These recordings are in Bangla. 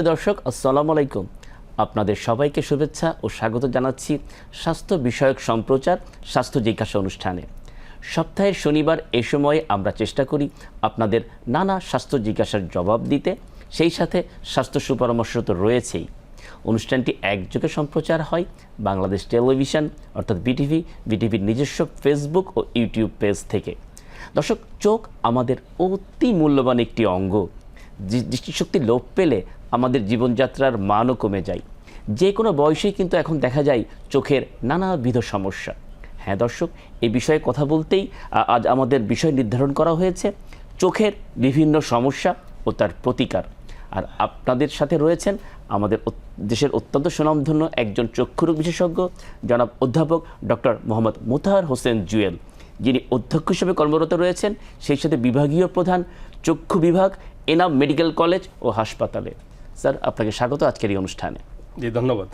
সুপ্রিয় দর্শক, আসসালামু আলাইকুম। আপনাদের সবাইকে শুভেচ্ছা ও স্বাগত জানাচ্ছি স্বাস্থ্য বিষয়ক সম্প্রচার, স্বাস্থ্য জিজ্ঞাসা অনুষ্ঠানে। সপ্তাহের শনিবার এ সময়ে আমরা চেষ্টা করি আপনাদের নানা স্বাস্থ্য জিজ্ঞাসার জবাব দিতে, সেই সাথে স্বাস্থ্য সুপরামর্শ তো রয়েছেই। অনুষ্ঠানটি একযোগে সম্প্রচার হয় বাংলাদেশ টেলিভিশন, অর্থাৎ বিটিভি, বিটিভির নিজস্ব ফেসবুক ও ইউটিউব পেজ থেকে। দর্শক, চোখ আমাদের অতি মূল্যবান একটি অঙ্গ। দৃষ্টিশক্তি লোপ পেলে আমাদের জীবনযাত্রার মানও কমে যায়। যে কোনো বয়সেই কিন্তু এখন দেখা যায় চোখের নানাবিধ সমস্যা। হ্যাঁ দর্শক এই বিষয়ে কথা বলতেই আজ আমাদের বিষয় নির্ধারণ করা হয়েছে। চোখের বিভিন্ন সমস্যা ও তার প্রতিকার। আর আপনাদের সাথে রয়েছেন আমাদের দেশের অত্যন্ত সুনামধন্য একজন চক্ষুরোগ বিশেষজ্ঞ, জনাব অধ্যাপক ডক্টর মোহাম্মদ মুতাহার হোসেন জুয়েল। যিনি অধ্যক্ষ হিসেবে কর্মরত রয়েছেন, সেই সাথে বিভাগীয় প্রধান, চক্ষু বিভাগ, এনাম মেডিকেল কলেজ ও হাসপাতালে। স্যার আপনাকে স্বাগত আজকের এই অনুষ্ঠানে। জি ধন্যবাদ।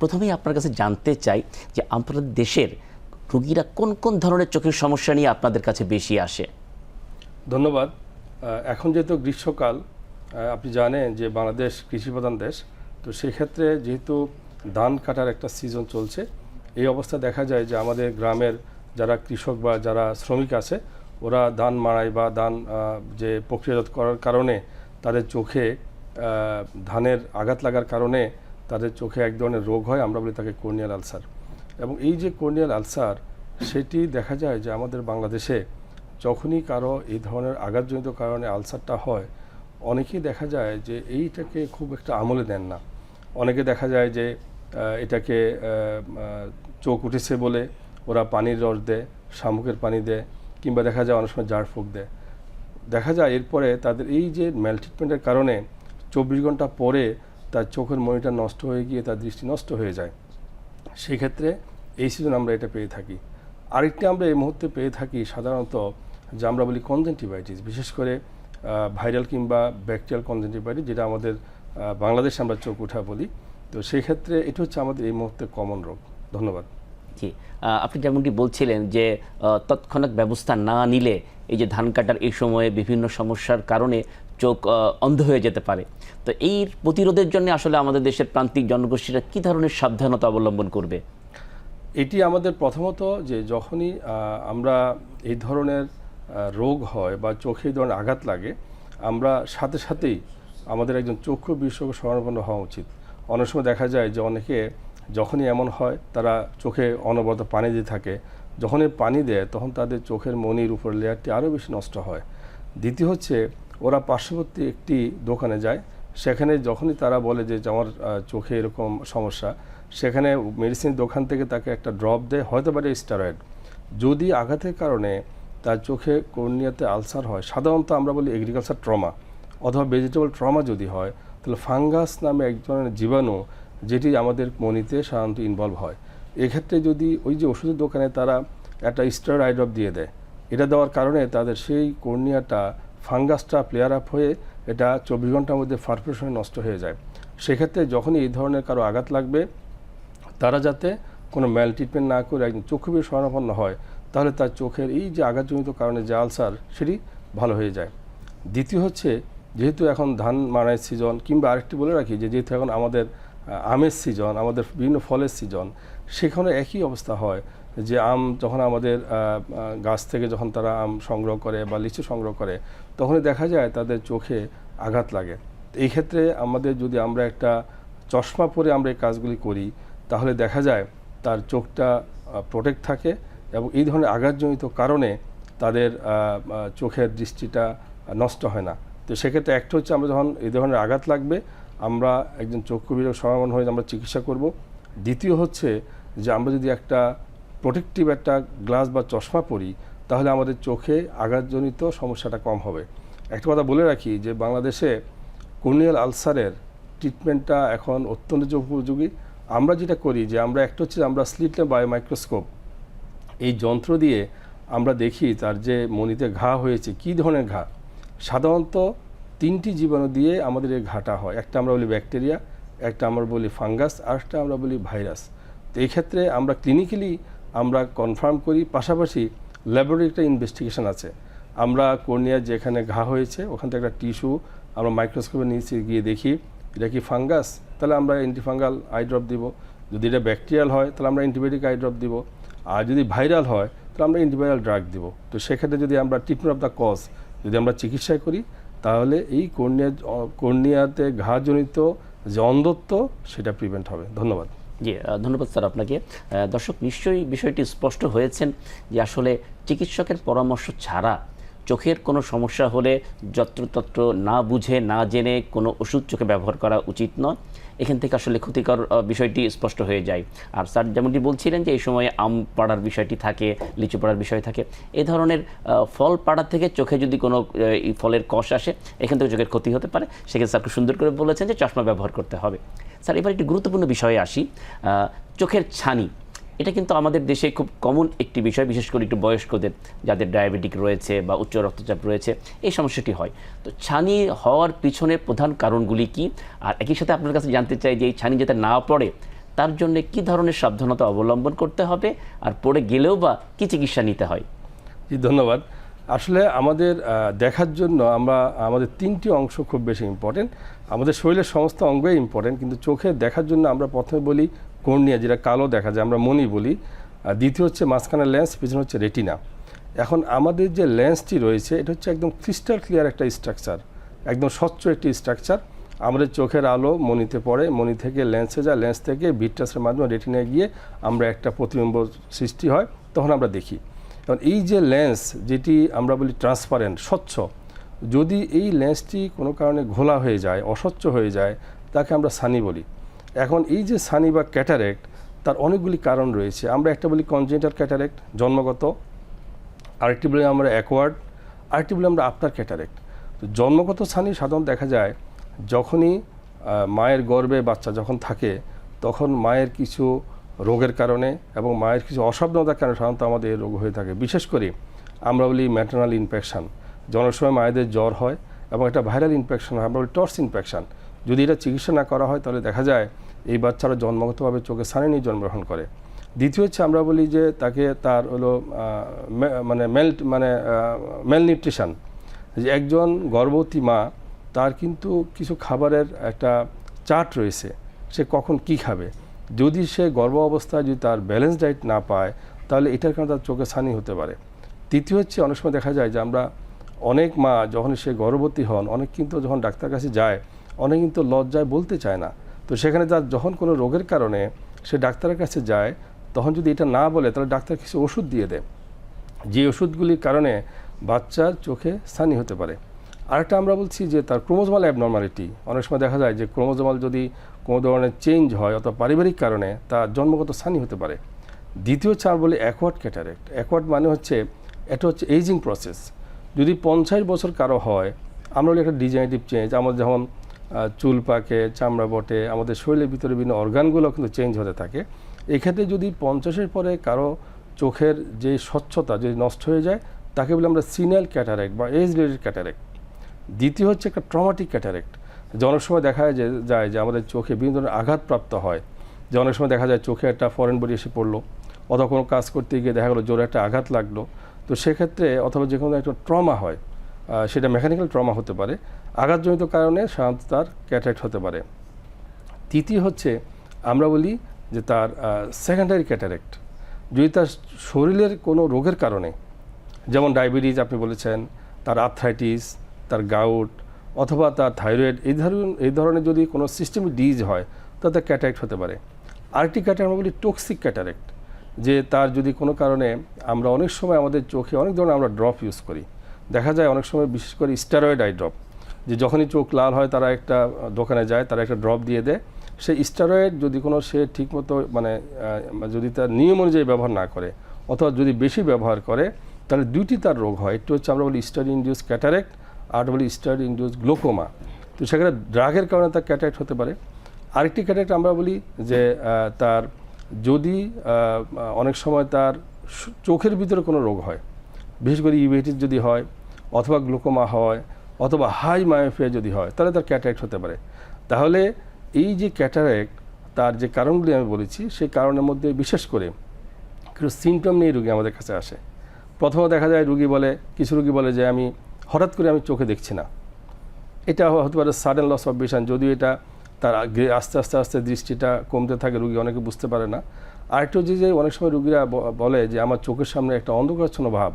প্রথমেই আপনার কাছে জানতে চাই যে আপনাদের দেশের রোগীরা কোন কোন ধরনের চোখের সমস্যা নিয়ে আপনাদের কাছে বেশি আসে? ধন্যবাদ। এখন যেহেতু গ্রীষ্মকাল আপনি জানেন যে বাংলাদেশ কৃষিপ্রধান দেশ তো সেক্ষেত্রে যেহেতু ধান কাটার একটা সিজন চলছে এই অবস্থা দেখা যায় যে আমাদের গ্রামের যারা কৃষক বা যারা শ্রমিক আছে ওরা ধান মাড়াই বা ধান যে প্রক্রিয়াজাত করার কারণে তাদের চোখে ধানের আঘাত লাগার কারণে তাদের চোখে এক ধরনের রোগ হয়, আমরা বলি তাকে কর্নিয়াল আলসার এবং এই যে কর্নিয়াল আলসার সেটি দেখা যায় যে আমাদের বাংলাদেশে যখনই কারও এই ধরনের আঘাতজনিত কারণে আলসারটা হয়, অনেকেই দেখা যায় যে এইটাকে খুব একটা আমলে দেন না। অনেকে দেখা যায় যে এটাকে চোখ উঠেছে বলে ওরা পানির রস দেয়, শামুকের পানি দেয়, কিংবা দেখা যায় অনেক সময় জার ফুক দেয়। দেখা যায় এরপরে তাদের এই যে ম্যাল ট্রিটমেন্টের কারণে চব্বিশ ঘণ্টা পরে তার চোখের মনিটা নষ্ট হয়ে গিয়ে তার দৃষ্টি নষ্ট হয়ে যায়। সেই ক্ষেত্রে এই সিজন আমরা এটা পেয়ে থাকি। আরেকটি আমরা এই মুহূর্তে পেয়ে থাকি সাধারণত যে আমরা বলি কনজেন্টিভাইটিস বিশেষ করে ভাইরাল কিংবা ব্যাকটেরিয়াল কনজেন্টিভাইটিস যেটা আমাদের বাংলাদেশে আমরা চোখ উঠা বলি। তো সেই ক্ষেত্রে এটা হচ্ছে আমাদের এই মুহূর্তে কমন রোগ। ধন্যবাদ। জি আপনি যেমনটি বলছিলেন যে তৎক্ষণাৎ ব্যবস্থা না নিলে এই যে ধান কাটার এই সময়ে বিভিন্ন সমস্যার কারণে চোখ অন্ধ হয়ে যেতে পারে। তো এই প্রতিরোধের জন্য আসলে আমাদের দেশের প্রান্তিক জনগোষ্ঠীরা কী ধরনের সাবধানতা অবলম্বন করবে? এটি আমাদের প্রথমত যে যখনই আমরা এই ধরনের রোগ হয় বা চোখে এই ধরনের আঘাত লাগে, আমরা সাথে সাথেই আমাদের একজন চক্ষু বিশেষজ্ঞ শরণাপন্ন হওয়া উচিত। অনেক সময় দেখা যায় যে অনেকে যখনই এমন হয়, তারা চোখে অনবরত পানি দিয়ে থাকে। যখনই পানি দেয়, তখন তাদের চোখের মনির উপর লেয়ারটি আরও বেশি নষ্ট হয়। দ্বিতীয় হচ্ছে ওরা পার্শ্ববর্তী একটি দোকানে যায়। সেখানে যখনই তারা বলে যে আমার চোখে এরকম সমস্যা, সেখানে মেডিসিন দোকান থেকে তাকে একটা ড্রপ দেয়, হয়তো পারে স্টারয়েড যদি আঘাতের কারণে তার চোখে কর্নিয়াতে আলসার হয়, সাধারণত আমরা বলি এগ্রিকালচার ট্রমা অথবা ভেজিটেবল ট্রমা যদি হয়, তাহলে ফাঙ্গাস নামে এক ধরনের জীবাণু যেটি আমাদের মনিতে সাধারণত ইনভলভ হয়। এক্ষেত্রে যদি ওই যে ওষুধের দোকানে তারা একটা স্টার আই ড্রপ দিয়ে দেয়, এটা দেওয়ার কারণে তাদের সেই কর্নিয়াটা ফাঙ্গাসটা প্লেয়ার আপ হয়ে এটা চব্বিশ ঘণ্টার মধ্যে ফার্ফেশনে নষ্ট হয়ে যায়। সেক্ষেত্রে যখনই এই ধরনের কারও আঘাত লাগবে, তারা যাতে কোনো ম্যাল ট্রিটমেন্ট না করে চক্ষু বিশেষ শরণাপন্ন হয়, তাহলে তার চোখের এই যে আঘাতজনিত কারণে যে আলসার, সেটি ভালো হয়ে যায়। দ্বিতীয় হচ্ছে, যেহেতু এখন ধান মারাইয়ের সিজন কিংবা আরেকটি বলে রাখি যে যেহেতু এখন আমাদের আমের সিজন আমাদের বিভিন্ন ফলের সিজন সেখানে একই অবস্থা হয় যে আম যখন আমাদের গাছ থেকে যখন তারা আম সংগ্রহ করে বা লিচু সংগ্রহ করে তখনই দেখা যায় তাদের চোখে আঘাত লাগে। এই ক্ষেত্রে আমাদের যদি আমরা একটা চশমা পরে আমরা এই কাজগুলি করি, তাহলে দেখা যায় তার চোখটা প্রোটেক্ট থাকে এবং এই ধরনের আঘাতজনিত কারণে তাদের চোখের দৃষ্টিটা নষ্ট হয় না। তো সেক্ষেত্রে একটা হচ্ছে আমরা যখন এই ধরনের আঘাত লাগবে, আমরা একজন চক্ষু বিভাগ সমাধান হয়ে আমরা চিকিৎসা করব। দ্বিতীয় হচ্ছে যে আমরা যদি একটা প্রোটেক্টিভ একটা গ্লাস বা চশমা পরি তাহলে আমাদের চোখে আঘাতজনিত সমস্যাটা কম হবে। একটা কথা বলে রাখি যে বাংলাদেশে কর্নিয়াল আলসারের ট্রিটমেন্টটা এখন অত্যন্ত উপযোগী। আমরা যেটা করি যে আমরা একটা হচ্ছে আমরা স্লিটলে বায়োমাইক্রোস্কোপ এই যন্ত্র দিয়ে আমরা দেখি তার যে মনিতে ঘা হয়েছে, কী ধরনের ঘা? সাধারণত তিনটি জীবাণু দিয়ে আমাদের এই ঘাটা হয়। একটা আমরা বলি ব্যাকটেরিয়া একটা আমরা বলি ফাঙ্গাস আর একটা আমরা বলি ভাইরাস তো এই ক্ষেত্রে আমরা ক্লিনিক্যালি আমরা কনফার্ম করি। পাশাপাশি ল্যাবরেটরি ইনভেস্টিগেশন আছে। আমরা কর্নিয়ার যেখানে ঘা হয়েছে, ওখান থেকে একটা টিস্যু আমরা মাইক্রোস্কোপে নিচে গিয়ে দেখি, এটা কি ফাঙ্গাস? তাহলে আমরা অ্যান্টিফাঙ্গাল আই ড্রপ দিব। যদি এটা ব্যাকটেরিয়াল হয়, তাহলে আমরা অ্যান্টিবায়োটিক আই ড্রপ দিব। আর যদি ভাইরাল হয়, তাহলে আমরা অ্যান্টিভাইরাল ড্রাগ দিব। তো সেক্ষেত্রে যদি আমরা ট্রিটমেন্ট অফ দ্য কজ, যদি আমরা চিকিৎসা করি, তাহলে এই কর্নিয়া, কর্নিয়াতে ঘাজনিত যে অন্ধত্ব, সেটা প্রিভেন্ট হবে। ধন্যবাদ। জি ধন্যবাদ স্যার আপনাকে। দর্শক, নিশ্চয়ই বিষয়টি স্পষ্ট হয়েছেন যে আসলে চিকিৎসকের পরামর্শ ছাড়া চোখের কোনো সমস্যা হলে যত্রতত্র না বুঝে, না জেনে কোনো ওষুধ চোখে ব্যবহার করা উচিত নয়। এখান থেকে আসলে ক্ষতিকর বিষয়টি স্পষ্ট হয়ে যায়। আর স্যার যেমনটি বলছিলেন যে এই সময় আম পাড়ার বিষয়টি থাকে, লিচু পাড়ার বিষয় থাকে, এ ধরনের ফল পাড়া থেকে চোখে যদি কোনো ফলের কষ আসে, এখান থেকে চোখের ক্ষতি হতে পারে। সেক্ষেত্রে স্যার খুব সুন্দর করে বলেছেন যে চশমা ব্যবহার করতে হবে। স্যার, এবার একটি গুরুত্বপূর্ণ বিষয়ে আসি। চোখের ছানি, এটা কিন্তু আমাদের দেশে খুব কমন একটি বিষয়, বিশেষ করে একটু বয়স্কদের যাদের ডায়াবেটিক রয়েছে বা উচ্চ রক্তচাপ রয়েছে, এই সমস্যাটি হয়। তো ছানি হওয়ার পিছনে প্রধান কারণগুলি কি? আর একই সাথে আপনার কাছে জানতে চাই যে এই ছানি যাতে না পড়ে, তার জন্য কি ধরনের সাবধানতা অবলম্বন করতে হবে? আর পড়ে গেলেও বা কি চিকিৎসা নিতে হয়? জি, ধন্যবাদ। আসলে আমাদের দেখার জন্য আমরা, আমাদের তিনটি অংশ খুব বেশি ইম্পর্টেন্ট আমাদের শরীরের সমস্ত অঙ্গই ইম্পর্টেন্ট কিন্তু চোখে দেখার জন্য আমরা প্রথমে বলি কর্নিয়া, যেটা কালো দেখা যায়, আমরা মনি বলি। আর দ্বিতীয় হচ্ছে মাঝখানে লেন্স পিছনে হচ্ছে রেটিনা এখন আমাদের যে লেন্সটি রয়েছে, এটা হচ্ছে একদম ক্রিস্টাল ক্লিয়ার একটা স্ট্রাকচার একদম স্বচ্ছ একটি স্ট্রাকচার আমাদের চোখের আলো মনিতে পড়ে, মনি থেকে লেন্সে যায় লেন্স থেকে ভিট্রাসের মাধ্যমে রেটিনায় গিয়ে আমরা একটা প্রতিবিম্ব সৃষ্টি হয়, তখন আমরা দেখি। কারণ এই যে লেন্স যেটি আমরা বলি ট্রান্সপারেন্ট স্বচ্ছ যদি এই লেন্সটি কোনো কারণে ঘোলা হয়ে যায়, অস্বচ্ছ হয়ে যায়, তাকে আমরা সানি বলি। এখন এই যে সানি বা ক্যাটারেক্ট, তার অনেকগুলি কারণ রয়েছে। আমরা একটা বলি কনজেন্টাল ক্যাটারেক্ট, জন্মগত। আরেকটি বলি আমরা অ্যাকওয়ার্ড আরেকটি বলি আমরা আফটার ক্যাটারেক্ট। তো জন্মগত সানি সাধারণত দেখা যায়, যখনই মায়ের গর্ভে বাচ্চা যখন থাকে, তখন মায়ের কিছু রোগের কারণে এবং মায়ের কিছু অসাবধানতার কারণে সাধারণত আমাদের রোগ হয়ে থাকে। বিশেষ করে আমরা বলি ম্যাটার্নাল ইনফেকশন অনেক সময় মায়েদের জ্বর হয় এবং একটা ভাইরাল ইনফেকশন হয়, আমরা বলি টর্স ইনফেকশন যদি এটা চিকিৎসা না করা হয়, তাহলে দেখা যায় এই বাচ্চারা জন্মগতভাবে চোখে সানি নিয়ে জন্মগ্রহণ করে। দ্বিতীয় হচ্ছে আমরা বলি যে তাকে তার হলো মানে মেল মানে মেল নিউট্রিশন যে একজন গর্ভবতী মা, তার কিন্তু কিছু খাবারের একটা চার্ট রয়েছে, সে কখন কি খাবে। যদি সে গর্ভ অবস্থায় যদি তার ব্যালেন্স ডায়েট না পায়, তাহলে এটার কারণে তার চোখে ছানি হতে পারে। তৃতীয় হচ্ছে অনেক সময় দেখা যায় যে আমরা অনেক মা যখন সে গর্ভবতী হন, অনেক কিন্তু যখন ডাক্তার কাছে যায়, অনেক কিন্তু লজ্জায় বলতে চায় না। তো সেখানে তার যখন কোনো রোগের কারণে সে ডাক্তারের কাছে যায়, তখন যদি এটা না বলে, তাহলে ডাক্তার কিছু ওষুধ দিয়ে দেয়। যে ওষুধগুলির কারণে বাচ্চার চোখে স্থানি হতে পারে। আরেকটা আমরা বলছি যে তার ক্রোমোজমাল অ্যাবনর্মালিটি। অনেক সময় দেখা যায় যে ক্রোমোজোমাল যদি কোনো ধরনের চেঞ্জ হয় অথবা পারিবারিক কারণে তার জন্মগত স্থানি হতে পারে। দ্বিতীয় আমরা বলি অ্যাকোয়ার্ড ক্যাটারেক্ট। অ্যাকোয়ার্ড মানে হচ্ছে, এটা হচ্ছে এইজিং প্রসেস। যদি পঞ্চাশ বছর কারও হয়, আমরা একটা ডিজেনারেটিভ চেঞ্জ আমাদের যেমন চুল পাকে, চামড়া বটে, আমাদের শরীরের ভিতরে বিভিন্ন অর্গানগুলো কিন্তু চেঞ্জ হতে থাকে। এক্ষেত্রে যদি পঞ্চাশের পরে কারও চোখের যে স্বচ্ছতা যদি নষ্ট হয়ে যায়, তাকে বলে আমরা সিনিয়াল ক্যাটারেক্ট বা এজ রিলেটেড ক্যাটারেক্ট। দ্বিতীয় হচ্ছে একটা ট্রমাটিক ক্যাটারেক্ট যে অনেক সময় দেখা যায় যে আমাদের চোখে বিভিন্ন ধরনের আঘাতপ্রাপ্ত হয়। যে অনেক সময় দেখা যায় চোখে একটা ফরেন বডি এসে পড়ল, অথবা কোনো কাজ করতে গিয়ে দেখা গেলো জোরে একটা আঘাত লাগল। তো সেক্ষেত্রে অথবা যে কোনো একটা ট্রমা হয় সেটা মেকানিক্যাল ট্রমা হতে পারে, আঘাতজনিত কারণে সাধারণত তার ক্যাটারেক্ট হতে পারে। তৃতীয় হচ্ছে, আমরা বলি যে তার সেকেন্ডারি ক্যাটারেক্ট যদি তার শরীরের কোনো রোগের কারণে, যেমন ডায়াবেটিস আপনি বলেছেন, তার আর্থ্রাইটিস তার গাউট অথবা তার থাইরয়েড এই ধরনের এই ধরনের যদি কোনো সিস্টেমিক ডিজ হয়, তাতে ক্যাটারেক্ট হতে পারে। আরেকটি ক্যাটারেক্ট আমরা বলি টক্সিক ক্যাটারেক্ট যে তার যদি কোনো কারণে আমরা অনেক সময় আমাদের চোখে অনেক ধরনের আমরা ড্রপ ইউজ করি। দেখা যায় অনেক সময় বিশেষ করে স্টেরয়েড আই ড্রপ যে যখনই চোখ লাল হয় তারা একটা দোকানে যায়, তারা একটা ড্রপ দিয়ে দেয়। সেই স্টেরয়েড যদি কোনো সে ঠিকমতো মানে যদি তার নিয়ম অনুযায়ী ব্যবহার না করে, অথবা যদি বেশি ব্যবহার করে, তাহলে দুইটি তার রোগ হয়। একটি হচ্ছে আমরা বলি স্টার ইন্ডিউস ক্যাটারেক্ট আর বলি স্টার ইন্ডিউস গ্লোকোমা তো সেখানে ড্রাগের কারণে তার ক্যাটারেক্ট হতে পারে। আরেকটি ক্যাটারেক্ট আমরা বলি যে তার যদি অনেক সময় তার চোখের ভিতরে কোনো রোগ হয়, বিশেষ করে ইউভেটিস যদি হয়, অথবা গ্লুকোমা হয়, অথবা হাই মায়োফিয়া যদি হয়, তাহলে তার ক্যাটারেক্ট হতে পারে। তাহলে এই যে ক্যাটারেক্ট, তার যে কারণগুলি আমি বলেছি সেই কারণের মধ্যে বিশেষ করে কিছু সিমটম নিয়ে রুগী আমাদের কাছে আসে। প্রথমে দেখা যায় রুগী বলে, কিছু রুগী বলে যে, আমি হঠাৎ করে আমি চোখে দেখছি না। এটা হতে পারে সাডেন লস অফ ভিশন যদিও এটা তার আগে আস্তে আস্তে আস্তে দৃষ্টিটা কমতে থাকে, রুগী অনেকে বুঝতে পারে না। আরেকটু যে যে, অনেক সময় রুগীরা বলে যে, আমার চোখের সামনে একটা অন্ধকারচ্ছন্ন ভাব।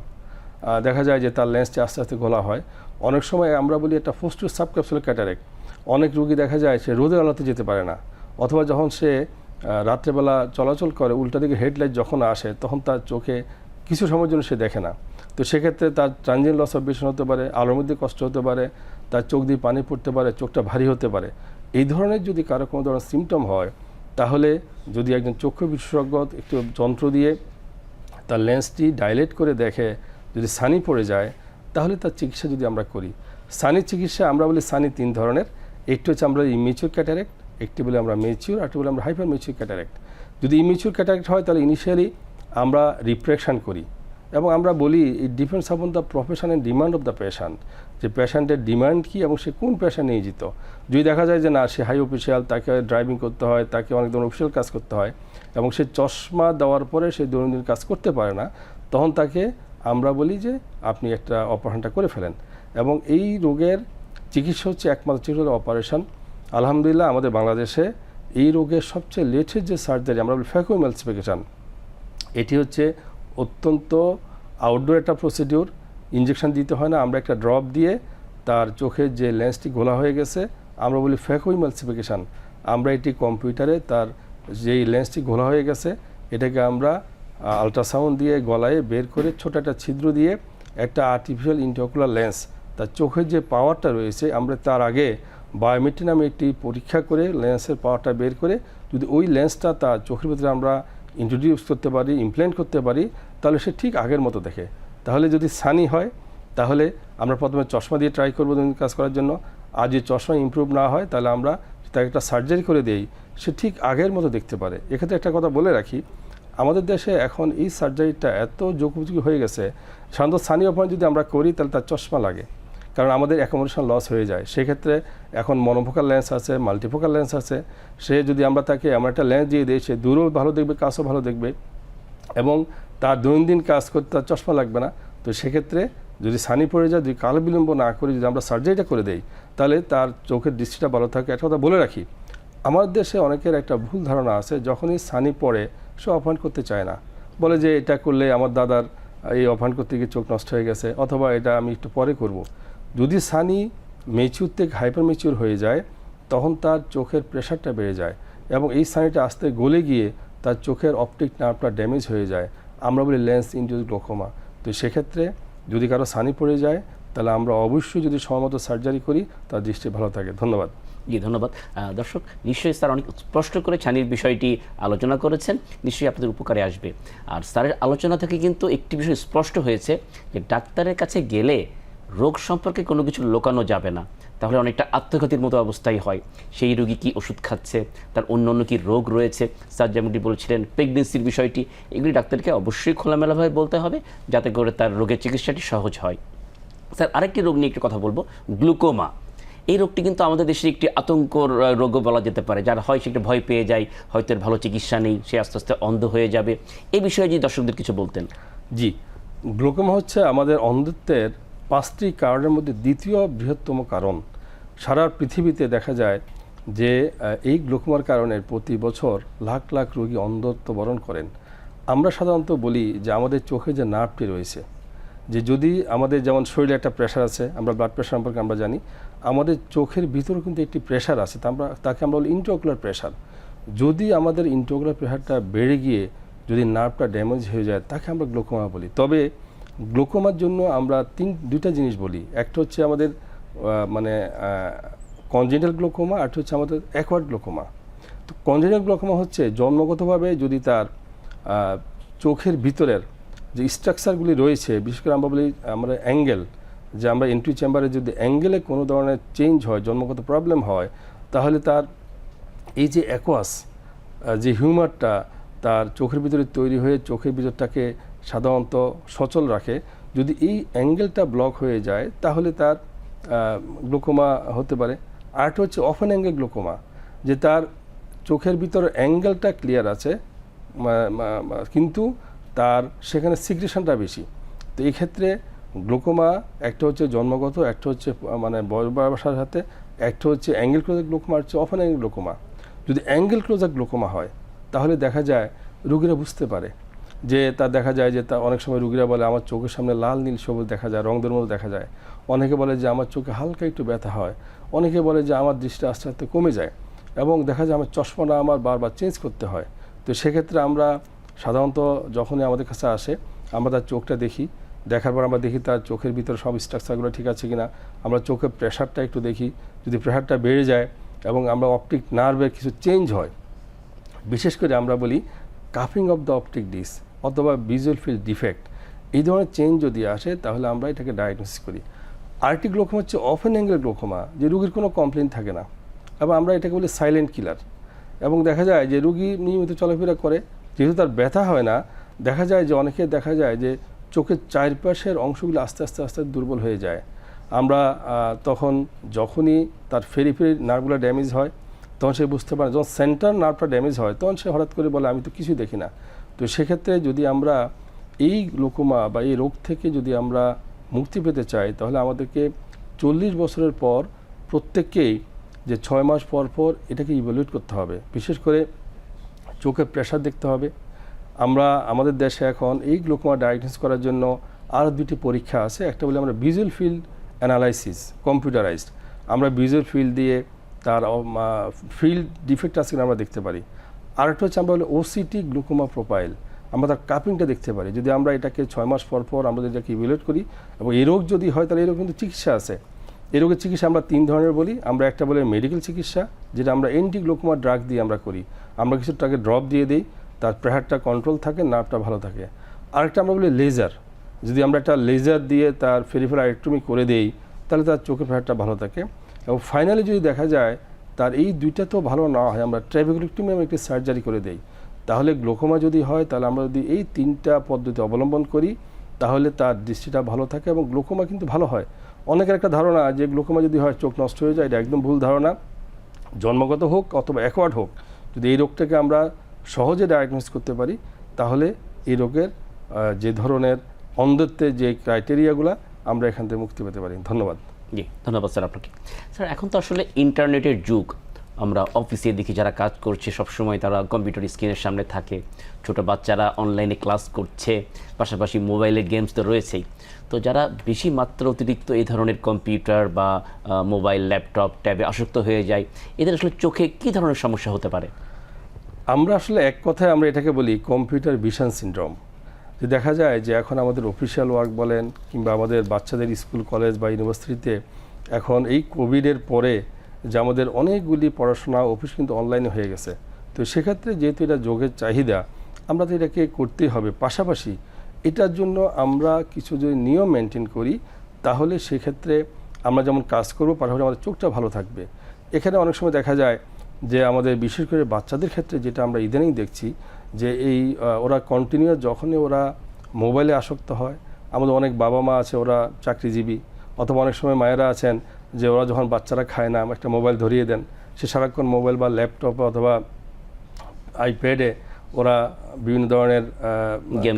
দেখা যায় যে, তার লেন্সটি আস্তে আস্তে ঘোলা হয়। অনেক সময় আমরা বলি একটা ফোস্টু সাবক্যাপসুলার ক্যাটারেক অনেক রুগী দেখা যায় সে রোদের আলোতে যেতে পারে না। অথবা যখন সে রাত্রেবেলা চলাচল করে, উল্টা দিকে হেডলাইট যখন আসে, তখন তার চোখে কিছু সময়ের জন্য সে দেখে না। তো সেক্ষেত্রে তার ট্রানজিয়েন্ট লস অফ ভিশন হতে পারে, আলোর মধ্যে কষ্ট হতে পারে, তার চোখ দিয়ে পানি পড়তে পারে, চোখটা ভারী হতে পারে। এই ধরনের যদি কারও কোনো ধরনের সিমটম হয়, তাহলে যদি একজন চক্ষু বিশেষজ্ঞ একটু যন্ত্র দিয়ে তার লেন্সটি ডাইলেট করে দেখে, যদি সানি পড়ে যায়, তাহলে তার চিকিৎসা যদি আমরা করি। সানির চিকিৎসা আমরা বলি সানি তিন ধরনের। একটি হচ্ছে আমরা ইমিচিউর ক্যাটারেক্ট একটি বলে আমরা মেচিউর আরেকটি বলে আমরা হাইপার মেচিউর ক্যাটারেক্ট যদি ইমিচিউর ক্যাটারেক্ট হয়, তাহলে ইনিশিয়ালি আমরা রিপ্রেকশন করি। এবং আমরা বলি it depends upon the profession and demand of the patient যে পেশেন্টের ডিমান্ড কী এবং সে কোন পেশেন্ট নিয়োজিত? যদি দেখা যায় যে না, সে হাই অফিসিয়াল তাকে ড্রাইভিং করতে হয়, তাকে অনেক ধরনের অফিসিয়াল কাজ করতে হয় এবং সে চশমা দেওয়ার পরে সে দৈনন্দিন কাজ করতে পারে না, তখন তাকে আমরা বলি যে, আপনি একটা অপারেশনটা করে ফেলেন। এবং এই রোগের চিকিৎসা হচ্ছে একমাত্র চিকিৎসা অপারেশন আলহামদুলিল্লাহ, আমাদের বাংলাদেশে এই রোগের সবচেয়ে লেটেস্ট যে সার্জারি আমরা বলি ফ্যাকোমেলসিফিকেশন এটি হচ্ছে অত্যন্ত আউটডোর একটা প্রসিডিউর ইঞ্জেকশন দিতে হয় না, আমরা একটা ড্রপ দিয়ে তার চোখের যে লেন্সটি ঘোলা হয়ে গেছে, আমরা বলি ফ্যাকোইমালসিফিকেশান আমরা এটি কম্পিউটারে তার যেই লেন্সটি ঘোলা হয়ে গেছে, এটাকে আমরা আলট্রাসাউন্ড দিয়ে গলায় বের করে ছোট একটা ছিদ্র দিয়ে একটা আর্টিফিশিয়াল ইন্টারকুলার লেন্স তার চোখের যে পাওয়ারটা রয়েছে, আমরা তার আগে বায়োমেট্রি নামে একটি পরীক্ষা করে লেন্সের পাওয়ারটা বের করে যদি ওই লেন্সটা তার চোখের ভিতরে আমরা ইন্ট্রোডিউস করতে পারি ইমপ্লেন্ট করতে পারি, তাহলে সে ঠিক আগের মতো দেখে। তাহলে যদি সানি হয়, তাহলে আমরা প্রথমে চশমা দিয়ে ট্রাই করব কাজ করার জন্য। আর যদি চশমা ইমপ্রুভ না হয়, তাহলে আমরা তাকে একটা সার্জারি করে দিই, সে ঠিক আগের মতো দেখতে পারে। এক্ষেত্রে একটা কথা বলে রাখি, আমাদের দেশে এখন এই সার্জারিটা এত যোগোপযোগী হয়ে গেছে। সাধারণত সানি অপারেশন যদি আমরা করি, তাহলে তার চশমা লাগে। কারণ আমাদের অ্যাকোমোডেশন লস হয়ে যায়। সেক্ষেত্রে এখন মনোফোকাল লেন্স আছে মাল্টিফোকাল লেন্স আছে। সে যদি আমরা তাকে এমন একটা লেন্স দিয়ে দিই, সে দূরেও ভালো দেখবে, কাছেও ভালো দেখবে এবং তার দৈনন্দিন কাজ করতে তার চশমা লাগবে না। তো সেক্ষেত্রে যদি সানি পড়ে যায়, যদি কাল বিলম্ব না করে যদি আমরা সার্জারিটা করে দেই, তাহলে তার চোখের দৃষ্টিটা ভালো থাকে। একটা কথা বলে রাখি আমার দেশে অনেকের একটা ভুল ধারণা আছে, যখনই সানি পড়ে, সে অপয়েন্ট করতে চায় না। বলে যে এটা করলে আমার দাদার এই অপয়েন্ট করতে গিয়ে চোখ নষ্ট হয়ে গেছে, অথবা এটা আমি একটু পরে করব। যদি সানি মেচিউর থেকে হাইপার মেচিউর হয়ে যায়, তখন তার চোখের প্রেশারটা বেড়ে যায় এবং এই সানিটা আস্তে গলে গিয়ে তার চোখের অপটিক নার্ভটা ড্যামেজ হয়ে যায়। আমরা বলি লেন্স ইনডিউস গ্লোকোমা তো সেক্ষেত্রে যদি কারও সানি পড়ে যায়, তাহলে আমরা অবশ্যই যদি সময়মতো সার্জারি করি, তার দৃষ্টি ভালো থাকে। ধন্যবাদ। জি, ধন্যবাদ। দর্শক, নিশ্চয়ই স্যার অনেক স্পষ্ট করে ছানির বিষয়টি আলোচনা করেছেন। নিশ্চয়ই আপনাদের উপকারে আসবে। আর স্যারের আলোচনা থেকে কিন্তু একটি বিষয় স্পষ্ট হয়েছে যে ডাক্তারের কাছে গেলে রোগ সম্পর্কে কোনো কিছু লোকানো যাবে না। তাহলে অনেকটা আত্মঘাতীর মতো অবস্থাই হয়। সেই রোগী কি ওষুধ খাচ্ছে? তার অন্য অন্য কি রোগ রয়েছে? স্যার যেমনটি বলছিলেন প্রেগনেন্সির বিষয়টি এগুলি ডাক্তারকে অবশ্যই খোলামেলাভাবে বলতে হবে যাতে করে তার রোগের চিকিৎসাটি সহজ হয়। স্যার আরেকটি রোগ নিয়ে একটু কথা বলব গ্লুকোমা এই রোগটি কিন্তু আমাদের দেশে একটি আতঙ্কর আহ, রোগও বলা যেতে পারে। যার হয় সে একটু ভয় পেয়ে যায় হয়তো এর ভালো চিকিৎসা নেই সে আস্তে আস্তে অন্ধ হয়ে যাবে। এই বিষয়ে যদি দর্শকদের কিছু বলতেন। জি গ্লুকোমা হচ্ছে আমাদের অন্ধত্বের পাঁচটি কারণের মধ্যে দ্বিতীয় বৃহত্তম কারণ, সারা পৃথিবীতে দেখা যায় যে এই গ্লোকোমার কারণে প্রতি বছর লাখ লাখ রোগী অন্ধত্ব বরণ করেন। আমরা সাধারণত বলি যে, আমাদের চোখে যে নার্ভটি রয়েছে, যে যদি আমাদের যেমন শরীরে একটা প্রেশার আছে, আমরা ব্লাড প্রেশার সম্পর্কে আমরা জানি, আমাদের চোখের ভিতরে কিন্তু একটি প্রেশার আছে, তা আমরা, তাকে আমরা বলি ইন্টোকুলার প্রেশার যদি আমাদের ইন্টোকুলার প্রেশারটা বেড়ে গিয়ে যদি নার্ভটা ড্যামেজ হয়ে যায়, তাকে আমরা গ্লোকোমা বলি। তবে গ্লোকোমার জন্য আমরা তিন, দুইটা জিনিস বলি। একটা হচ্ছে আমাদের মানে কনজেন্টাল গ্লোকোমা আর হচ্ছে আমাদের অ্যাকোয়ার্ড গ্লোকোমা তো কনজেন্টাল গ্লোকোমা হচ্ছে জন্মগতভাবে যদি তার চোখের ভিতরের যে স্ট্রাকচারগুলি রয়েছে, বিশেষ করে আমরা বলি, আমরা অ্যাঙ্গেল যে আমরা এন্ট্রি চেম্বারে যদি অ্যাঙ্গেলে কোনো ধরনের চেঞ্জ হয়, জন্মগত প্রবলেম হয়, তাহলে তার এই যে অ্যাকোয়াস যে হিউমারটা তার চোখের ভিতরে তৈরি হয়ে চোখের ভিতরটাকে সাধারণত সচল রাখে। যদি এই অ্যাঙ্গেলটা ব্লক হয়ে যায়, তাহলে তার গ্লোকোমা হতে পারে। আরেকটা হচ্ছে অফেন অ্যাঙ্গেল গ্লোকোমা, যে তার চোখের ভিতর অ্যাঙ্গেলটা ক্লিয়ার আছে কিন্তু তার সেখানে সিগ্রেশনটা বেশি। তো এই ক্ষেত্রে গ্লোকোমা, একটা হচ্ছে জন্মগত, একটা হচ্ছে মানে বয়স সাথে সাথে, একটা হচ্ছে অ্যাঙ্গেল ক্লোজার গ্লোকোমা হচ্ছে অফেন অ্যাঙ্গেল গ্লোকোমা। যদি অ্যাঙ্গেল ক্লোজার গ্লোকোমা হয়, তাহলে দেখা যায় রুগীরা বুঝতে পারে যে তা দেখা যায় যে তা অনেক সময় রুগীরা বলে, আমার চোখের সামনে লাল, নীল, সবুজ দেখা যায়, রংদের মতো দেখা যায়। অনেকে বলে যে, আমার চোখে হালকা একটু ব্যথা হয়। অনেকে বলে যে, আমার দৃষ্টি আস্তে আস্তে কমে যায়। এবং দেখা যায় আমার চশমাটা আমার বারবার চেঞ্জ করতে হয়। তো সেক্ষেত্রে আমরা সাধারণত যখনই আমাদের কাছে আসে, আমরা তার চোখটা দেখি। দেখার পর আমরা দেখি তার চোখের ভিতরে সব স্ট্রাকচারগুলো ঠিক আছে কিনা। আমরা চোখের প্রেশারটা একটু দেখি। যদি প্রেশারটা বেড়ে যায় এবং আমরা অপটিক নার্ভের কিছু চেঞ্জ হয়, বিশেষ করে আমরা বলি cupping of the optic disc. অথবা ভিজুয়াল ফিল্ড ডিফেক্ট এই ধরনের চেঞ্জ যদি আসে, তাহলে আমরা এটাকে ডায়াগনোসিস করি। আরেকটি গ্লোকোমা হচ্ছে অফেন অ্যাঙ্গেল গ্লোকোমা যে রুগীর কোনো কমপ্লেন থাকে না, এবং আমরা এটাকে বলি সাইলেন্ট কিলার এবং দেখা যায় যে রুগী নিয়মিত চলাফেরা করে, যেহেতু তার ব্যথা হয় না, দেখা যায় যে অনেকে দেখা যায় যে চোখের চারপাশের অংশগুলো আস্তে আস্তে আস্তে দুর্বল হয়ে যায়। আমরা তখন যখনই তার ফেরি ফেরি নার্ভগুলো ড্যামেজ হয়, তখন সে বুঝতে পারে, যখন সেন্টার নার্ভটা ড্যামেজ হয়, তখন সে হঠাৎ করে বলে, আমি তো কিছুই দেখি না। তো সেক্ষেত্রে যদি আমরা এই লোকোমা বা এই রোগ থেকে যদি আমরা মুক্তি পেতে চাই, তাহলে আমাদেরকে চল্লিশ বছরের পর প্রত্যেককেই যে ছয় মাস পর পর এটাকে ইভ্যালুয়েট করতে হবে। বিশেষ করে চোখের প্রেশার দেখতে হবে। আমরা, আমাদের দেশে এখন এই গ্লোকোমা ডায়াগনোস করার জন্য আরও দুটি পরীক্ষা আছে। একটা বলে আমরা ভিজুয়াল ফিল্ড অ্যানালাইসিস কম্পিউটারাইজড আমরা ভিজুয়াল ফিল্ড দিয়ে তার ফিল্ড ডিফেক্ট আছে কিনা আমরা দেখতে পারি। আরেকটা হচ্ছে আমরা বলি ওসিটি গ্লুকোমা প্রোফাইল আমরা তার কাপিংটা দেখতে পারি। যদি আমরা এটাকে ছয় মাস পর পর আমরা এটাকে ইভ্যালুয়েট করি এবং এই রোগ যদি হয়, তাহলে এই রোগ কিন্তু চিকিৎসা আছে। এই রোগের চিকিৎসা আমরা তিন ধরনের বলি। আমরা একটা বলে মেডিকেল চিকিৎসা, যেটা আমরা এন্টি গ্লোকোমা ড্রাগ দিয়ে আমরা করি। আমরা কিছু টাকে ড্রপ দিয়ে দিই, তার প্রেহারটা কন্ট্রোল থাকে নার্ভটা ভালো থাকে। আরেকটা আমরা বলি লেজার যদি আমরা একটা লেজার দিয়ে তার ফেরিফেরা আইট্রমি করে দেই, তাহলে তার চোখের প্রেহারটা ভালো থাকে। এবং ফাইনালি যদি দেখা যায় তার এই দুইটা তো ভালো না হয়, আমরা ট্রাইভেকুলেক্টমি আমরা একটি সার্জারি করে দেই। তাহলে গ্লোকোমা যদি হয়, তাহলে আমরা যদি এই তিনটা পদ্ধতি অবলম্বন করি, তাহলে তার দৃষ্টিটা ভালো থাকে এবং গ্লোকোমা কিন্তু ভালো হয়। অনেকের একটা ধারণা যে গ্লোকোমা যদি হয়, চোখ নষ্ট হয়ে যায়, এটা একদম ভুল ধারণা। জন্মগত হোক অথবা অ্যাকোয়ার্ড হোক, যদি এই রোগটাকে আমরা সহজে ডায়াগনোস করতে পারি, তাহলে এই রোগের যে ধরনের অন্ধত্বের যে ক্রাইটেরিয়াগুলো আমরা এখান থেকে মুক্তি পেতে পারি। ধন্যবাদ। জি, ধন্যবাদ স্যার আপনাকে। স্যার, এখন তো আসলে ইন্টারনেটের যুগ। আমরা অফিসে দেখি যারা কাজ করছে, সবসময় তারা কম্পিউটার স্ক্রিনের সামনে থাকে। ছোট বাচ্চারা অনলাইনে ক্লাস করছে, পাশাপাশি মোবাইলে গেমস তো রয়েছেই। তো যারা বেশি মাত্রা অতিরিক্ত এই ধরনের কম্পিউটার বা মোবাইল, ল্যাপটপ, ট্যাবে আসক্ত হয়ে যায়, এদের আসলে চোখে কী ধরনের সমস্যা হতে পারে? আমরা আসলে এক কথায় আমরা এটাকে বলি কম্পিউটার ভিশন সিনড্রোম। যে দেখা যায় যে এখন আমাদের অফিসিয়াল ওয়ার্ক বলেন কিংবা আমাদের বাচ্চাদের স্কুল কলেজ বা ইউনিভার্সিটিতে এখন এই কোভিডের পরে যে আমাদের অনেকগুলি পড়াশোনা অফিস কিন্তু অনলাইনে হয়ে গেছে। তো সেক্ষেত্রে যেহেতু এটা যোগের চাহিদা, আমরা তো এটাকে করতেই হবে। পাশাপাশি এটার জন্য আমরা কিছু যদি নিয়ম মেনটেন করি, তাহলে সেক্ষেত্রে আমরা যেমন কাজ করব, পাশাপাশি আমাদের চোখটা ভালো থাকবে। এখানে অনেক সময় দেখা যায় যে আমাদের বিশেষ করে বাচ্চাদের ক্ষেত্রে যেটা আমরা ইদানিং দেখছি যে এই ওরা কন্টিনিউয়াস যখনই ওরা মোবাইলে আসক্ত হয় আমাদের অনেক বাবা মা আছে ওরা চাকরিজীবী অথবা অনেক সময় মায়েরা আছেন যে ওরা যখন বাচ্চারা খায় না একটা মোবাইল ধরিয়ে দেন সে সারাক্ষণ মোবাইল বা ল্যাপটপে অথবা আইপ্যাডে ওরা বিভিন্ন ধরনের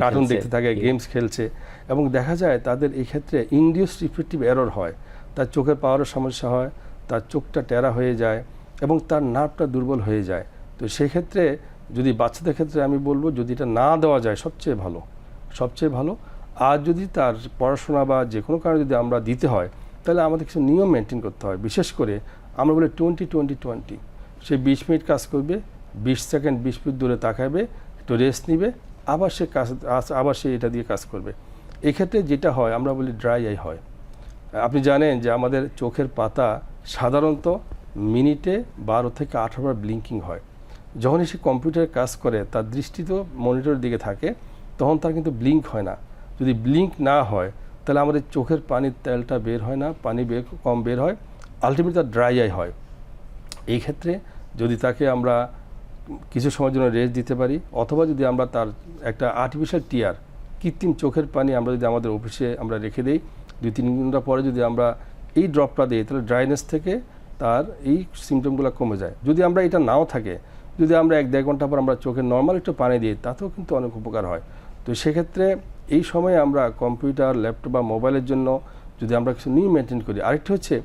কার্টুন। দেখতে থাকে গেমস খেলছে এবং দেখা যায় তাদের এই ক্ষেত্রে ইন্ডিউস রিফ্লেকটিভ এরর হয়। তার চোখের পাওয়ারের সমস্যা হয় তার চোখটা টেরা হয়ে যায় এবং তার নার্ভটা দুর্বল হয়ে যায়। তো সেক্ষেত্রে যদি বাচ্চাদের ক্ষেত্রে আমি বলব, যদি এটা না দেওয়া যায় সবচেয়ে ভালো সবচেয়ে ভালো। আর যদি তার পড়াশোনা বা যে কোনো কারণে যদি আমরা দিতে হয়, তাহলে আমাদের কিছু নিয়ম মেনটেন করতে হয়। বিশেষ করে আমরা বলি টোয়েন্টি টোয়েন্টি টোয়েন্টি সে বিশ মিনিট কাজ করবে, বিশ সেকেন্ড, বিশ মিনিট দূরে তাকাবে, একটু রেস্ট নিবে, আবার সে কাজ, আবার সে এটা দিয়ে কাজ করবে। এক্ষেত্রে যেটা হয়, আমরা বলি ড্রাই আই হয়। আপনি জানেন যে আমাদের চোখের পাতা সাধারণত মিনিটে বারো থেকে আঠারো বার ব্লিঙ্কিং হয়। যখনই সে কম্পিউটারে কাজ করে, তার দৃষ্টি তো মনিটরের দিকে থাকে, তখন তার কিন্তু ব্লিঙ্ক হয় না। যদি ব্লিঙ্ক না হয়, তাহলে আমাদের চোখের পানির তেলটা বের হয় না, পানি বের, কম বের হয় আলটিমেটলি তার ড্রাই আই হয়। এই ক্ষেত্রে যদি তাকে আমরা কিছু সময়ের জন্য রেস্ট দিতে পারি, অথবা যদি আমরা তার একটা আর্টিফিশিয়াল টিয়ার কৃত্রিম চোখের পানি আমরা যদি আমাদের অফিসে আমরা রেখে দিই, দুই তিন ঘণ্টা পরে যদি আমরা এই ড্রপটা দিই, তাহলে ড্রাইনেস থেকে তার এই সিমটমগুলো কমে যায়। যদি আমরা এটা নাও থাকে যদি আমরা এক দেড় ঘণ্টা পর আমরা চোখে নর্মাল একটু পানি দিই, তাতেও কিন্তু অনেক উপকার হয়। তো সেক্ষেত্রে এই সময়ে আমরা কম্পিউটার ল্যাপটপ বা মোবাইলের জন্য যদি আমরা কিছু নিয়ম মেনটেন করি, আরেকটি হচ্ছে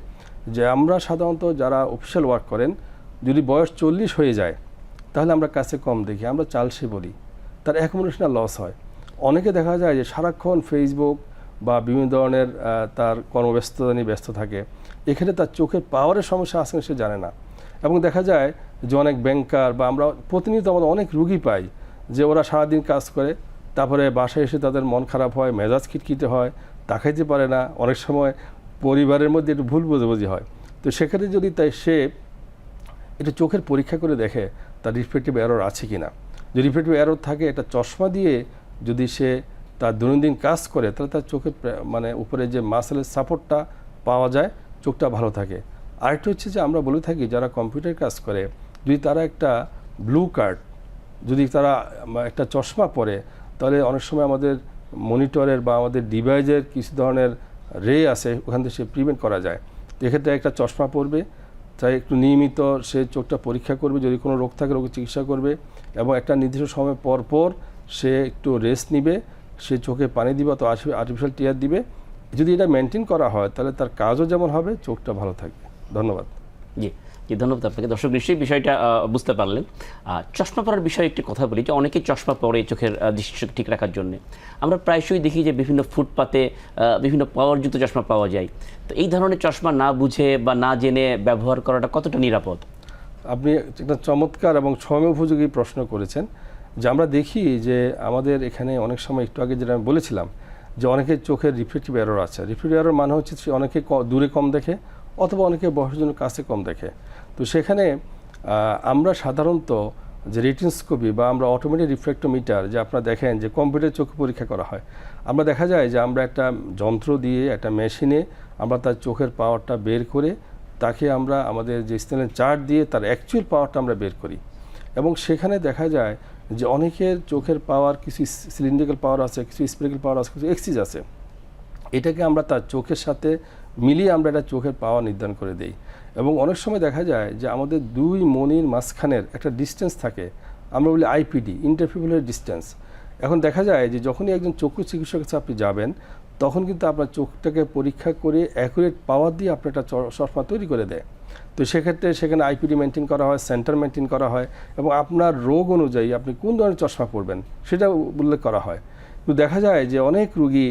যে আমরা সাধারণত যারা অফিসিয়াল ওয়ার্ক করেন, যদি বয়স চল্লিশ হয়ে যায়, তাহলে আমরা কাছে কম দেখি, আমরা চালসে বলি। তার অ্যাকোমোডেশনাল লস হয়। অনেকে দেখা যায় যে সারাক্ষণ ফেসবুক বা বিভিন্ন ধরনের তার কর্মব্যস্ততা নিয়ে ব্যস্ত থাকে। এখানে তার চোখের পাওয়ারের সমস্যা আছে সে জানে না। এবং দেখা যায় যে অনেক ব্যাংকার বা আমরা প্রতিনিয়ত আমাদের অনেক রুগী পাই যে ওরা সারাদিন কাজ করে, তারপরে বাসায় এসে তাদের মন খারাপ হয়, মেজাজ খিটখিটে হয় তাকাইতে পারে না, অনেক সময় পরিবারের মধ্যে একটু ভুল বোঝাবুঝি হয়। তো সেক্ষেত্রে যদি তাই সে এটা চোখের পরীক্ষা করে দেখে তার রিফ্লেক্টিভ এরর আছে কি না যদি রিফ্লেক্টিভ এরর থাকে এটা চশমা দিয়ে যদি সে তার দৈনন্দিন কাজ করে, তাহলে তার চোখের মানে উপরে যে মাসেলের সাপোর্টটা পাওয়া যায়, চোখটা ভালো থাকে। আরেকটা হচ্ছে যে আমরা বলে থাকি, যারা কম্পিউটার কাজ করে যদি তারা একটা ব্লু কার্ড যদি তারা একটা চশমা পরে, তাহলে অনেক সময় আমাদের মনিটরের বা আমাদের ডিভাইসের কিছু ধরনের রে আছে, ওখান থেকে সে প্রিভেন্ট করা যায়। এক্ষেত্রে একটা চশমা পরবে, তাই একটু নিয়মিত সে চোখটা পরীক্ষা করবে, যদি কোনো রোগ থাকে রোগের চিকিৎসা করবে এবং একটা নির্দিষ্ট সময় পর পর সে একটু রেস্ট নিবে, সে চোখে পানি দিবে অথবা আর্টিফিশিয়াল টিয়ার দিবে। যদি এটা মেনটেন করা হয়, তাহলে তার কাজও যেমন হবে, চোখটা ভালো থাকবে। ধন্যবাদ। জি। জি, ধন্যবাদ আপনাকে। দর্শক, নিশ্চয়ই বিষয়টা বুঝতে পারলেন। চশমা পরার বিষয়ে একটি কথা বলি, যে অনেকেই চশমা পরে চোখের দৃষ্টিশক্তি ঠিক রাখার জন্য। আমরা প্রায়শই দেখি যে বিভিন্ন ফুটপাতে বিভিন্ন পাওয়ারযুক্ত চশমা পাওয়া যায়। তো এই ধরনের চশমা না বুঝে বা না জেনে ব্যবহার করাটা কতটা নিরাপদ? আপনি একটা চমৎকার এবং সময় উপযোগী প্রশ্ন করেছেন, যে আমরা দেখি যে আমাদের এখানে অনেক সময় একটু আগে যেটা আমি বলেছিলাম, যে অনেকের চোখের রিফ্লেক্টিভ এরর আছে। রিফ্লেক্টিভ এরর মানে হচ্ছে অনেকে দূরে কম দেখে অথবা অনেকে বয়সের জন্য কাছে কম দেখে। তো সেখানে আমরা সাধারণত যে রেটিনস্কোপি বা আমরা অটোমেটিক রিফ্লেক্টোমিটার যে আপনারা দেখেন যে কম্পিউটার চোখে পরীক্ষা করা হয়, আমরা দেখা যায় যে আমরা একটা যন্ত্র দিয়ে, একটা মেশিনে আমরা তার চোখের পাওয়ারটা বের করে তাকে আমরা আমাদের যে স্টেনের চার্ট দিয়ে তার অ্যাকচুয়াল পাওয়ারটা আমরা বের করি। এবং সেখানে দেখা যায় যে অনেকের চোখের পাওয়ার কিছু সিলিন্ড্রিক্যাল পাওয়ার আছে, কিছু স্প্রিক্যাল পাওয়ার আছে, কিছু এক্সিজ আছে। এটাকে আমরা তার চোখের সাথে মিলিয়ে আমরা এটা চোখের পাওয়ার নির্ধারণ করে দেই। এবং অনেক সময় দেখা যায় যে আমাদের দুই মনির মাঝখানের একটা ডিস্টেন্স থাকে, আমরা বলি আইপিডি ইন্টারফিবুলার ডিস্টেন্স এখন দেখা যায় যে যখনই একজন চক্ষু চিকিৎসকের কাছে আপনি যাবেন, তখন কিন্তু আপনার চোখটাকে পরীক্ষা করে অ্যাকুরেট পাওয়ার দিয়ে আপনার একটা চশমা তৈরি করে দেয়। তো সেক্ষেত্রে সেখানে আইপিডি মেনটেন করা হয় সেন্টার মেনটেন করা হয় এবং আপনার রোগ অনুযায়ী আপনি কোন ধরনের চশমা পরবেন সেটা উল্লেখ করা হয়। কিন্তু দেখা যায় যে অনেক রুগী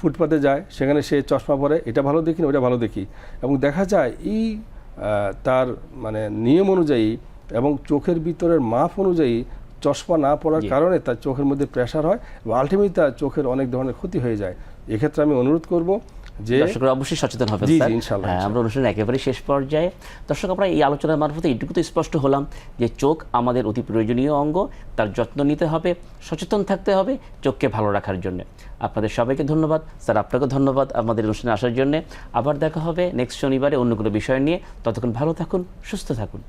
ফুটপাতে যায় সেখানে সে চশমা পরে এটা ভালো দেখি না ওটা ভালো দেখি। এবং দেখা যায় এই তার মানে নিয়ম অনুযায়ী এবং চোখের ভিতরের মাপ অনুযায়ী চশমা না পড়ার কারণে তার চোখের মধ্যে প্রেশার হয় এবং আলটিমেটলি তার চোখের অনেক ধরনের ক্ষতি হয়ে যায়। এক্ষেত্রে আমি অনুরোধ করব যে দর্শকরা অবশ্যই সচেতন হবে জি, জি, স্যার ইনশাআল্লাহ, হ্যাঁ, আমরা অনুষ্ঠানের একেবারে শেষ পর্যায়ে। দর্শক আমরা এই আলোচনার মারফতে এইটুকু তো স্পষ্ট হলাম যে চোখ আমাদের অতি প্রয়োজনীয় অঙ্গ তার যত্ন নিতে হবে সচেতন থাকতে হবে চোখকে ভালো রাখার জন্য। আপনাদের সবাইকে ধন্যবাদ। স্যার আপনাকে ধন্যবাদ আমাদের অনুষ্ঠানে আসার জন্য। আবার দেখা হবে নেক্সট শনিবারে অন্য কোনো বিষয় নিয়ে। ততক্ষণ ভালো থাকুন, সুস্থ থাকুন।